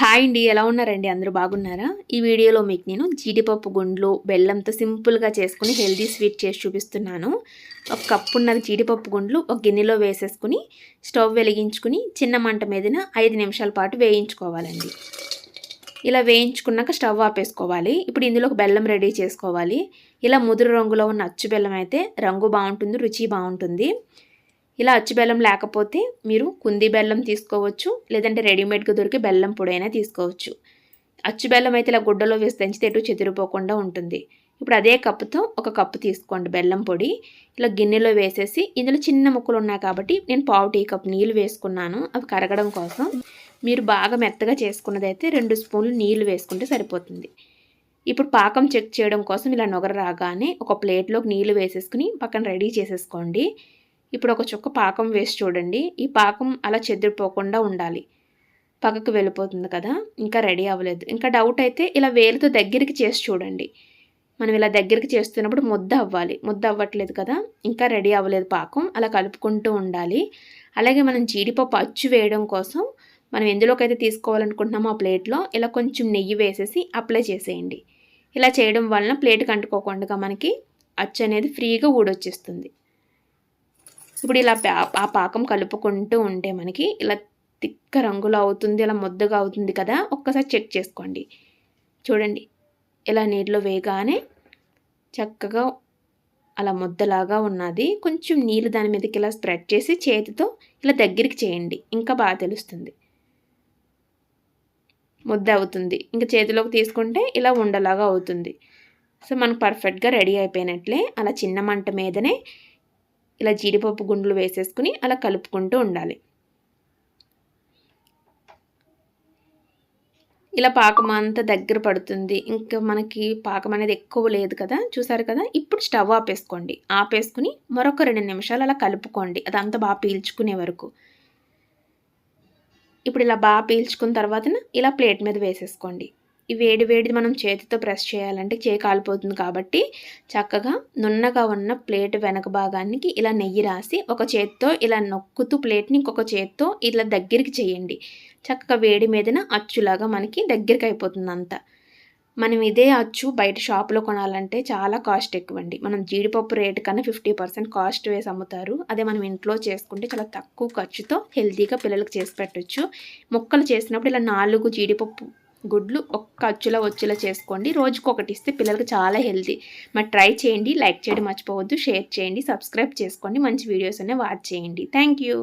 Hi అండి ఎలా ఉన్నారండి? అందరూ బాగున్నారా? ఈ వీడియోలో మీకు నేను జీడిపప్పు గుండ్లు బెల్లంతో సింపుల్గా చేసుకుని హెల్దీ స్వీట్ చేసి చూపిస్తున్నాను. ఒక కప్పున్నర జీడిపప్పు గుండ్లు ఒక గిన్నెలో వేసేసుకుని స్టవ్ వెలిగించుకుని చిన్న మంట మీదన ఐదు నిమిషాల పాటు వేయించుకోవాలండి. ఇలా వేయించుకున్నాక స్టవ్ ఆపేసుకోవాలి. ఇప్పుడు ఇందులో ఒక బెల్లం రెడీ చేసుకోవాలి. ఇలా ముదురు రంగులో ఉన్న అచ్చు బెల్లం అయితే రంగు బాగుంటుంది రుచి బాగుంటుంది. ఇలా అచ్చు బెల్లం లేకపోతే మీరు కుంది బెల్లం తీసుకోవచ్చు లేదంటే రెడీమేడ్గా దొరికి బెల్లం పొడి అయినా తీసుకోవచ్చు. అచ్చు బెల్లం అయితే ఇలా గుడ్డలో వేసి దంచితే ఎటు చెదిరిపోకుండా ఉంటుంది. ఇప్పుడు అదే కప్పుతో ఒక కప్పు తీసుకోండి బెల్లం పొడి. ఇలా గిన్నెలో వేసేసి ఇందులో చిన్న ముక్కలు ఉన్నాయి కాబట్టి నేను పావు టీ కప్ నీళ్ళు వేసుకున్నాను. అవి కరగడం కోసం మీరు బాగా మెత్తగా చేసుకున్నదైతే రెండు స్పూన్లు నీళ్ళు వేసుకుంటే సరిపోతుంది. ఇప్పుడు పాకం చెక్ చేయడం కోసం ఇలా నొగర రాగానే ఒక ప్లేట్లోకి నీళ్ళు వేసేసుకుని పక్కన రెడీ చేసేసుకోండి. ఇప్పుడు ఒక చుక్క పాకం వేసి చూడండి. ఈ పాకం అలా చెదిరిపోకుండా ఉండాలి. పక్కకు వెళ్ళిపోతుంది కదా ఇంకా రెడీ అవ్వలేదు. ఇంకా డౌట్ అయితే ఇలా వేలుతో దగ్గరికి చేసి చూడండి. మనం ఇలా దగ్గరికి చేస్తున్నప్పుడు ముద్ద అవ్వాలి. ముద్ద అవ్వట్లేదు కదా ఇంకా రెడీ అవ్వలేదు పాకం. అలా కలుపుకుంటూ ఉండాలి. అలాగే మనం జీడిపప్పు అచ్చు వేయడం కోసం మనం ఎందులోకైతే తీసుకోవాలనుకుంటున్నామో ఆ ప్లేట్లో ఇలా కొంచెం నెయ్యి వేసేసి అప్లై చేసేయండి. ఇలా చేయడం వలన ప్లేట్కి అంటుకోకుండా మనకి అచ్చు అనేది ఫ్రీగా ఊడొచ్చేస్తుంది. ఇప్పుడు ఇలా ఆ పాకం కలుపుకుంటూ ఉంటే మనకి ఇలా తిక్క రంగులో అవుతుంది ఇలా ముద్దగా అవుతుంది కదా ఒక్కసారి చెక్ చేసుకోండి. చూడండి ఇలా నీటిలో వేయగానే చక్కగా అలా ముద్దలాగా ఉన్నది. కొంచెం నీళ్ళు దాని మీదకి ఇలా స్ప్రెడ్ చేసి చేతితో ఇలా దగ్గరికి చేయండి. ఇంకా బాగా తెలుస్తుంది. ముద్ద అవుతుంది. ఇంకా చేతిలోకి తీసుకుంటే ఇలా ఉండలాగా అవుతుంది. సో మనకు పర్ఫెక్ట్గా రెడీ అయిపోయినట్లే. అలా చిన్న మంట మీదనే ఇలా జీడిపప్పు గుండ్లు వేసేసుకుని అలా కలుపుకుంటూ ఉండాలి. ఇలా పాకం అంతా దగ్గర పడుతుంది. ఇంకా మనకి పాకం అనేది ఎక్కువ లేదు కదా? చూసారు కదా? ఇప్పుడు స్టవ్ ఆపేసుకోండి. ఆపేసుకుని మరొక రెండు నిమిషాలు అలా కలుపుకోండి. అదంతా బాగా పీల్చుకునే వరకు. ఇప్పుడు ఇలా బాగా పీల్చుకున్న తర్వాత ఇలా ప్లేట్ మీద వేసేసుకోండి. ఈ వేడి వేడి మనం చేతితో ప్రెస్ చేయాలంటే చేయి కాలిపోతుంది కాబట్టి చక్కగా నున్నగా ఉన్న ప్లేట్ వెనక భాగానికి ఇలా నెయ్యి రాసి ఒక చేత్తో ఇలా నొక్కుతూ ప్లేట్ని ఇంకొక చేత్తో ఇలా దగ్గరికి చేయండి. చక్కగా వేడి మీదన అచ్చులాగా మనకి దగ్గరికి అయిపోతుంది అంతా. మనం ఇదే అచ్చు బయట షాప్లో కొనాలంటే చాలా కాస్ట్ ఎక్కువ అండి మనం జీడిపప్పు రేటు కన్నా ఫిఫ్టీ పర్సెంట్ కాస్ట్ వేసి అమ్ముతారు. అదే మనం ఇంట్లో చేసుకుంటే చాలా తక్కువ ఖర్చుతో హెల్తీగా పిల్లలకు చేసి పెట్టచ్చు. ముక్కలు చేసినప్పుడు ఇలా నాలుగు జీడిపప్పు గుడ్లు ఒక్క అచ్చులో వచ్చేలా చేసుకోండి. రోజుకు ఒకటి ఇస్తే పిల్లలకు చాలా హెల్తీ. మరి ట్రై చేయండి లైక్ చేయడం మర్చిపోవద్దు షేర్ చేయండి సబ్స్క్రైబ్ చేసుకోండి. మంచి వీడియోస్ అనేవి వాచ్ చేయండి. Thank you.